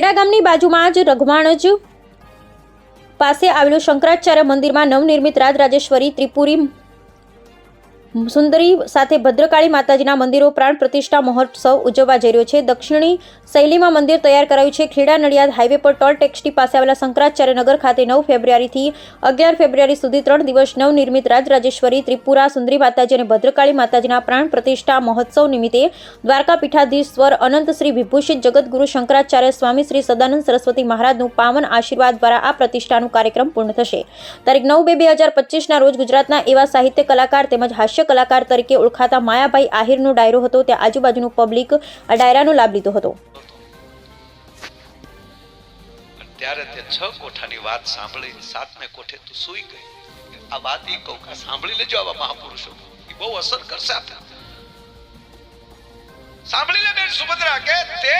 ખેડા ગામની બાજુમાં જ રઘવાણજ પાસે આવેલું શંકરાચાર્ય મંદિરમાં નવનિર્મિત રાજરાજેશ્વરી ત્રિપુરી સુંદરી સાથે ભદ્રકાળી માતાજીના મંદિરો પ્રાણ પ્રતિષ્ઠા મહોત્સવ ઉજવવા જઈ રહ્યો છે. દક્ષિણી શૈલીમાં મંદિર તૈયાર કરાયું છે. ખેડા નડિયાદ હાઈવે પર ટોલ ટેક્સટી પાસે આવેલા શંકરાચાર્ય નગર ખાતે નવ ફેબ્રુઆરીથી અગિયાર ફેબ્રુઆરી સુધી ત્રણ દિવસ નવનિર્મિત રાજરાજેશ્વરી, ત્રિપુરા, સુંદરી માતાજી અને ભદ્રકાળી માતાજીના પ્રાણ પ્રતિષ્ઠા મહોત્સવ નિમિત્તે દ્વારકા પીઠાધીશ્વર અનંત શ્રી વિભૂષિત જગતગુરુ શંકરાચાર્ય સ્વામી શ્રી સદાનંદ સરસ્વતી મહારાજનું પાવન આશીર્વાદ દ્વારા આ પ્રતિષ્ઠાનું કાર્યક્રમ પૂર્ણ થશે. તારીખ નવ બે બે હજાર પચીસના રોજ ગુજરાતના એવા સાહિત્ય કલાકાર તેમજ હાસ્ય કલાકાર તરીકે ઓળખાતા માયાભાઈ આહિરનો ડાયરો હતો. ત્યાં આજુબાજુનું પબ્લિક આ ડાયરાનો લાભ લીધો હતો. ત્યારે તે છ કોઠાની વાત સાંભળી, સાતમે કોઠે તું સૂઈ ગઈ. આ વાત એ કહું કે સાંભળી લેજો આવા મહાપુરુષો. એ બહુ અસર કરશે આપણે સાંભળી લે બેન સુભદ્રા કે તે